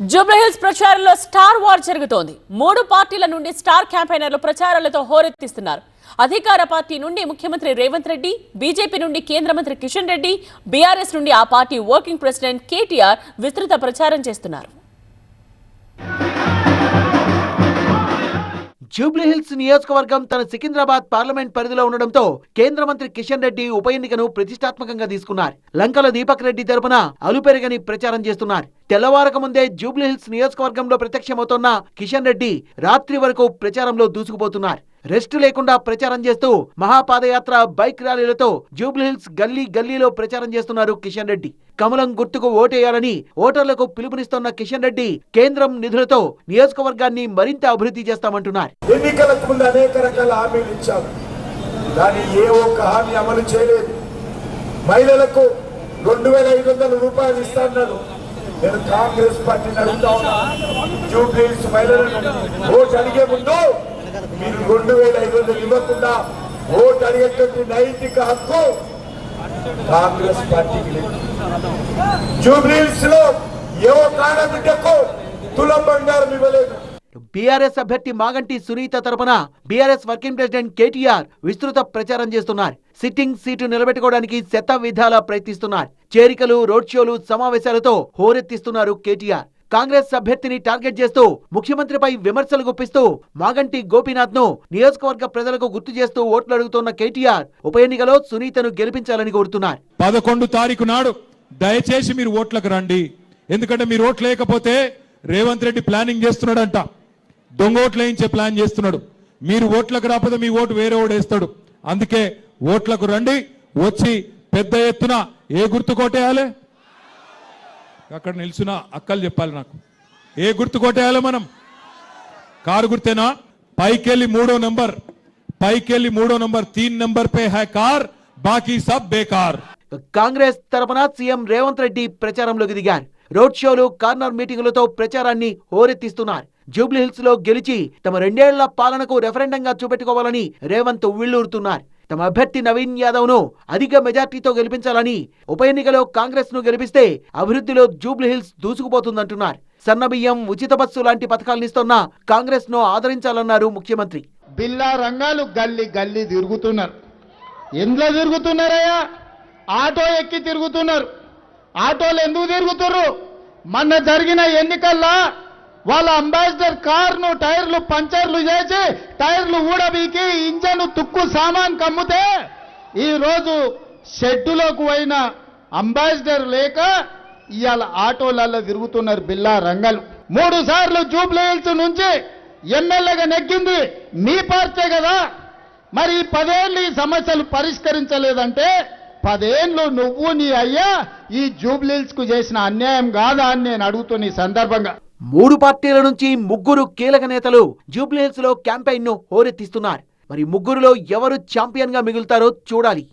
జూబ్లీహిల్స్ ప్రచారంలో star war జరుగుతోంది. మూడు పార్టీల నుండి స్టార్ క్యాంపెయినర్లు ప్రచారాలతో హోరెత్తిస్తున్నారు. అధికార పార్టీ నుండి ముఖ్యమంత్రి రేవంత్ రెడ్డి బీజేపీ నుండి కేంద్ర మంత్రి కిషన్ రెడ్డి బీఆర్ఎస్ నుండి ఆ పార్టీ వర్కింగ్ ప్రెసిడెంట్ కేటీఆర్ విస్తృత ప్రచారం చేస్తున్నారు. జూబ్లీహిల్స్ నియోజకవర్గం తన సికింద్రాబాద్ పార్లమెంట్ పరిధిలో ఉండడంతో కేంద్ర మంత్రి కిషన్ రెడ్డి ఉప ఎన్నికను ప్రతిష్టాత్మకంగా తీసుకున్నారు. లంకల దీపక్ రెడ్డి తరపున అలుపెరగని ప్రచారం చేస్తున్నారు. తెల్లవారక ముందే జూబ్లీహిల్స్ నియోజకవర్గంలో ప్రత్యక్షమవుతోన్న కిషన్ రెడ్డి రాత్రి వరకు ప్రచారంలో దూసుకుపోతున్నారు. రెస్ట్ లేకుండా ప్రచారం చేస్తూ మహాపాదయాత్ర బైక్ ర్యాలీలతో జూబ్లీహిల్స్ గల్లీ గల్లీలో ప్రచారం చేస్తున్నారు కిషన్ రెడ్డి. కమలం గుర్తుకు ఓటేయాలని ఓటర్లకు పిలుపునిస్తున్న కిషన్ రెడ్డి కేంద్రం నిధులతో నియోజకవర్గాన్ని మరింత అభివృద్ధి చేస్తామంటున్నారు. ఎన్నికలకు ముందు అనేక రకాల హామీలు ఇచ్చారు. కానీ ఏ ఒక్క హామీ అమలు చేయలేదు. మహిళలకు రెండు వేల ఐదు వందల రూపాయలు ఇస్తాన్నారు నేను కాంగ్రెస్ పార్టీని అడుగుతా జూబ్లీస్ మహిళలను ఓటు అడిగే ముందు మీరు రెండు వేల ఐదు వందలు ఇవ్వకుండా ఓటు అడిగేటువంటి నైతిక హక్కు కాంగ్రెస్ పార్టీకి లేదు. జూబ్లీస్లో ఏ ఒక్క తులం బంగారం ఇవ్వలేదు. బీఆర్ఎస్ అభ్యర్థి మాగంటి సునీత తరపున బీఆర్ఎస్ వర్కింగ్ ప్రెసిడెంట్ కేటీఆర్ విస్తృత ప్రచారం చేస్తున్నారు. సిట్టింగ్ సీటు నిలబెట్టుకోవడానికి శత విధాలా ప్రయత్నిస్తున్నారు. చేరికలు రోడ్ షోలు సమావేశాలతో హోరెత్తిస్తున్నారు కేటీఆర్. కాంగ్రెస్ అభ్యర్థిని టార్గెట్ చేస్తూ ముఖ్యమంత్రిపై విమర్శలు గుప్పిస్తూ మాగంటి గోపీనాథ్ను నియోజకవర్గ ప్రజలకు గుర్తు చేస్తూ ఓట్లు అడుగుతున్న కేటీఆర్ ఉప ఎన్నికలో సునీతను గెలిపించాలని కోరుతున్నారు పదకొండు తారీఖు నాడు దయచేసి మీరు ఓట్లకు రండి. ఎందుకంటే మీరు ఓట్లు లేకపోతే రేవంత్ రెడ్డి ప్లానింగ్ చేస్తున్నాడంట. దొంగ ఓట్లు వేయించే ప్లాన్ చేస్తున్నాడు. మీరు ఓట్లకు రాకపోతే మీ ఓటు వేరే ఓడు వేస్తాడు. అందుకే ఓట్లకు రండి. వచ్చి పెద్ద ఎత్తున ఏ గుర్తు కొట్టేయాలి అక్కడ నిల్చున్న అక్కలు చెప్పాలి నాకు. ఏ గుర్తు కొట్టేయాలి మనం? కారు గుర్తేనా? పైకెళ్ళి మూడో నంబర్. పైకెళ్ళి మూడో నంబర్. తీన్ నంబర్ పే హై కార్. బాకీ సబ్ బేకార్. కాంగ్రెస్ తరపున సీఎం రేవంత్ రెడ్డి ప్రచారంలోకి దిగారు. రోడ్ షోలు కార్నర్ మీటింగులతో ప్రచారాన్ని హోరెత్తిస్తున్నారు. జూబ్లీహిల్స్లో గెలిచి తమ రెండేళ్ళ పాలనకు రెఫరెండంగా చూపెట్టుకోవాలని రేవంత్ ఉళ్ళూరుతున్నారు తమ అభ్యర్థి నవీన్ యాదవ్ను అధిక మెజార్టీతో గెలిపించాలని ఉప ఎన్నికలో కాంగ్రెస్ను గెలిపిస్తే అభివృద్ధిలో జూబ్లీహిల్స్ దూసుకుపోతుందంటున్నారు. సన్నబియ్యం ఉచిత బస్సు లాంటి పథకాలనిస్తున్న కాంగ్రెస్ను ఆదరించాలన్నారు ముఖ్యమంత్రి. బిల్లా రంగాలు గల్లి గల్లి తిరుగుతున్నారు. ఎందులో తిరుగుతున్నారయ్యా? ఆటో ఎక్కి తిరుగుతున్నారు. ఆటోలు ఎందుకు తిరుగుతున్నారు మొన్న జరిగిన ఎన్నికల్లో వాళ్ళ అంబాసిడర్ కార్ను టైర్లు పంచర్లు చేసి టైర్లు ఊడబీకి ఇంజన్ తుక్కు సామాన్ కమ్ముతే ఈ రోజు షెడ్డులోకి పోయిన అంబాసిడర్ లేక ఇవాళ ఆటోలలో తిరుగుతున్నారు బిల్లా రంగాలు మూడు సార్లు జూబ్లీహిల్స్ నుంచి ఎమ్మెల్యేగా నెగ్గింది మీ పార్టీ కదా. మరి ఈ పదేళ్ళు ఈ సమస్యలు పరిష్కరించలేదంటే పదేళ్ళు నువ్వు నీ అయ్యా ఈ జూబ్లీహిల్స్కు చేసిన అన్యాయం కాదా అని నేను అడుగుతున్న ఈ సందర్భంగా. మూడు పార్టీల నుంచి ముగ్గురు కీలక నేతలు జూబ్లీహిల్స్లో క్యాంపెయిన్ను హోరెత్తిస్తున్నారు. మరి ముగ్గురులో ఎవరు ఛాంపియన్గా మిగులుతారో చూడాలి.